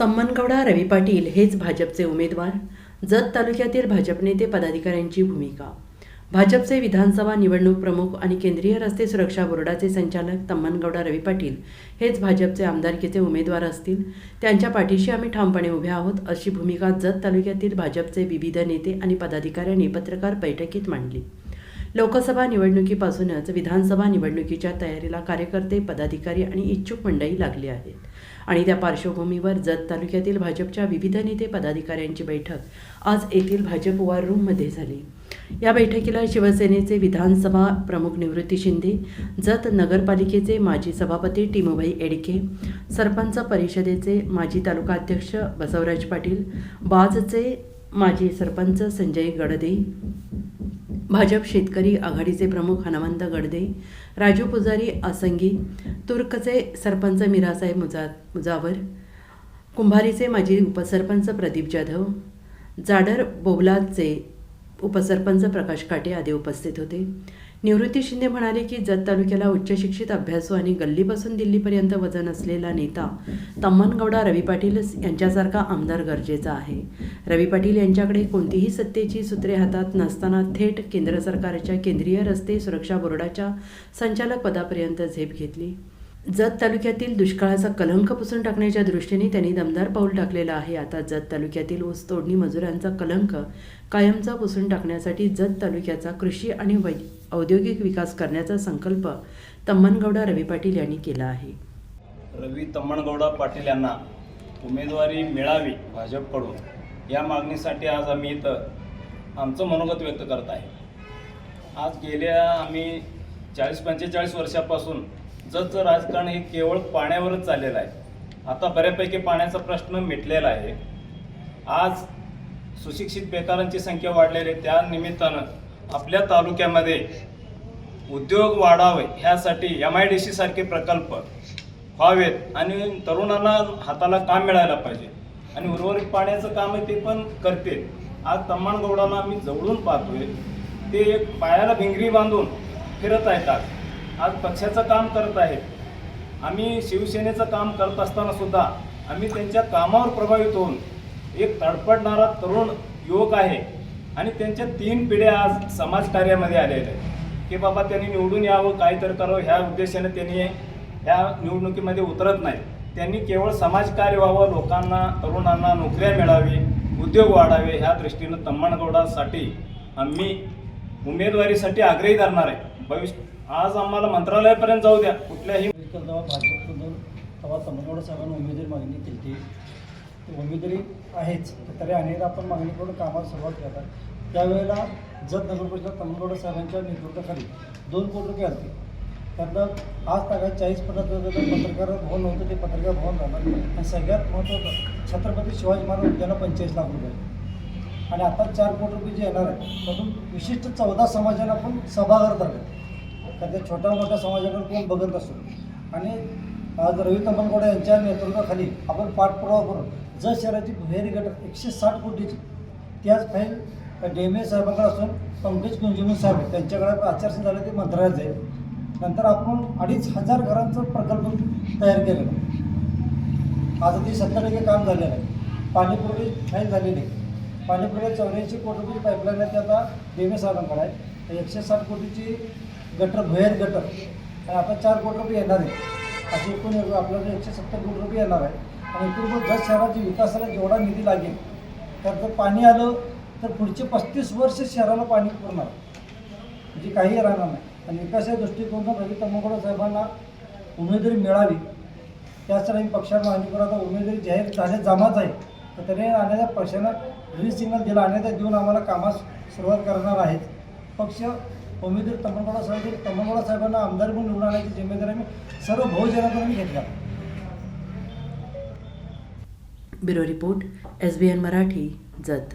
तम्मनगौडा रवी पाटील हेच भाजपचे उमेदवार. जत तालुक्यातील भाजप नेते पदाधिकाऱ्यांची भूमिका. भाजपचे विधानसभा निवडणूक प्रमुख आणि केंद्रीय रस्ते सुरक्षा बोर्डाचे संचालक तम्मनगौडा रवी पाटील हेच भाजपचे आमदारकीचे उमेदवार असतील. त्यांच्या पाठीशी आम्ही ठामपणे उभे आहोत अशी भूमिका जत तालुक्यातील भाजपचे विविध नेते आणि पदाधिकाऱ्यांनी पत्रकार बैठकीत मांडली. लोकसभा निवडणुकीपासूनच विधानसभा निवडणुकीच्या तयारीला कार्यकर्ते पदाधिकारी आणि इच्छुक मंडळी लागली आहेत. आणि त्या पार्श्वभूमीवर जत तालुक्यातील भाजपच्या विविध नेते पदाधिकाऱ्यांची बैठक आज येथील भाजप वॉर रूममध्ये झाली. या बैठकीला शिवसेनेचे विधानसभा प्रमुख निवृत्ती शिंदे जत नगरपालिकेचे माजी सभापती टिमुभाई एडके सरपंच परिषदेचे माजी तालुका अध्यक्ष बसवराज पाटील बाजचे माजी सरपंच संजय गडदे भाजप शेतकरी आघाडीचे प्रमुख हनुमंत गडदे राजू पुजारी आसंगी तुर्कचे सरपंच मिरासाहेब मुजा मुजावर कुंभारीचे माजी उपसरपंच प्रदीप जाधव जाडर बोबलाचे उपसरपंच प्रकाश काटे आदी उपस्थित होते. निवृत्ती शिंदे म्हणाले की जत तालुक्याला उच्च शिक्षित अभ्यासू आणि गल्लीपासून दिल्लीपर्यंत वजन असलेला नेता तम्मनगौडा रवी पाटील यांच्यासारखा आमदार गरजेचा आहे. रवी पाटील यांच्याकडे कोणतीही सत्तेची सूत्रे हातात नसताना थेट केंद्र सरकारच्या केंद्रीय रस्ते सुरक्षा बोर्डाच्या संचालक पदापर्यंत झेप घेतली. जत तालुक्यातील दुष्काळाचा कलंक पुसून टाकण्याच्या दृष्टीने त्यांनी दमदार पाऊल टाकलेलं आहे. आता जत तालुक्यातील ऊस तोडणी मजुरांचा कलंक कायमचा पुसून टाकण्यासाठी जत तालुक्याचा कृषी आणि वै औद्योगिक विकास करण्याचा संकल्प तम्मनगौडा रवी पाटील यांनी केला आहे. रवी तम्मनगौडा पाटील यांना उमेदवारी मिळावी भाजपकडून. या मागणीसाठी आज आम्ही इथं आमचं मनोगत व्यक्त करत आहे. आज गेल्या आम्ही चाळीस पंचेचाळीस वर्षापासून जसं राजकारण हे केवळ पाण्यावरच चाललेलं आहे आता बऱ्यापैकी पाण्याचा प्रश्न मिटलेला आहे. आज सुशिक्षित बेकारांची संख्या वाढलेली आहे त्या निमित्तानं आपल्या तालुक्यामध्ये उद्योग वाढावे ह्यासाठी एम आय डी सी सारखे प्रकल्प व्हावेत आणि तरुणांना हाताला काम मिळायला पाहिजे. आणि उर्वरित पाण्याचं काम ते पण करते आज तम्मानगौडांना आम्ही जवळून पाहतोय ते एक पायाला भिंगरी बांधून फिरत आहेत आज. आज पक्षाचं काम करत आहेत. आम्ही शिवसेनेचं काम करत असताना सुद्धा आम्ही त्यांच्या कामावर प्रभावित होऊन एक तडपडणारा तरुण युवक आहे आणि त्यांच्या तीन पिढ्या आज समाजकार्यामध्ये आलेल्या आहेत. की बाबा त्यांनी निवडून यावं काहीतरी करावं ह्या उद्देशाने त्यांनी ह्या निवडणुकीमध्ये उतरत नाही त्यांनी केवळ समाजकार्य व्हावं लोकांना तरुणांना नोकऱ्या मिळावी उद्योग वाढावे ह्या दृष्टीनं तम्मणगौडासाठी आम्ही उमेदवारीसाठी आग्रही धरणार आहे. भविष्य आज आम्हाला मंत्रालयापर्यंत जाऊ द्या. कुठल्याही जेव्हा भाजपकडून तेव्हा तमिळनाडू साहेबांनी उमेदवारी मागणी केली. होती ती उमेदवारी आहेच तरी अनेकदा आपण मागणी करून कामाला सुरुवात करतात. त्यावेळेला जत नगर परिषद तमिळनाडू साहेबांच्या नेतृत्वाखाली दोन कोटी रुपये आले त्यातलं आज तागात चाळीस पन्नास पत्रकार भवन नव्हतं ते पत्रकार भवन राहणार. आणि सगळ्यात महत्त्वाचं छत्रपती शिवाजी महाराज उद्यानं पंचेचाळीस लाख रुपये. आणि आता चार कोटी रुपये जे येणार आहे त्यातून विशिष्ट चौदा समाजाला आपण सभागार धरले कारण त्या छोट्या मोठ्या समाजाकडे कोण बघत असतो आणि आज रवी तंबनगौडा यांच्या नेतृत्वाखाली आपण पाठपुरावा करून जर शहराची भुहेरी गट एकशे साठ कोटीची त्याच फाईल डेमे साहेबांकडे असून पंकज कुंजुमी साहेब आहेत, त्यांच्याकडे आचारसंहिता झालं ते मंत्रालयात जाईल. नंतर आपण अडीच हजार घरांचं प्रकल्प तयार केलेलं आहे. आज ती सत्तर टक्के काम झालेलं आहे. पाणीपुरवठी फाईल झालेली आहे. पाणीपुरवठ्यात चौऱ्याऐंशी कोटी रुपयाची पाईपलाईन आहे ती आता डेमे आहे. तर एकशे साठ कोटीची गटर भुयार गटर आणि आता चार कोटी रुपये येणार आहे. अशी एकूण आपल्याला एकशे सत्तर कोटी रुपये येणार आहे. आणि एकूण जर जत शहराच्या विकासाला जेवढा निधी लागेल तर जर पाणी आलं तर पुढचे पस्तीस वर्ष शहराला पाणी पुरणार. म्हणजे काही राहणार नाही. आणि विकासाच्या दृष्टिकोनातून रवी तम्मगोडा साहेबांना उमेदवारी मिळावी. त्यासाठी पक्षाला मागणी उमेदवारी जाहीर झाल्या जमाच आहे. तर त्याने आणण्याच्या पक्षानं ग्रीन सिग्नल दिला. अनेकदा देऊन आम्हाला कामास सुरुवात करणार आहेत. पक्ष उमेदवार तमनगोडा साहेब तमनगोडा साहेबांना आमदार म्हणून निवडून आणण्याची जिम्मेदारी आम्ही सर्व बहुजनातून घेतल्या. Bureau report S B N Marathi Jat.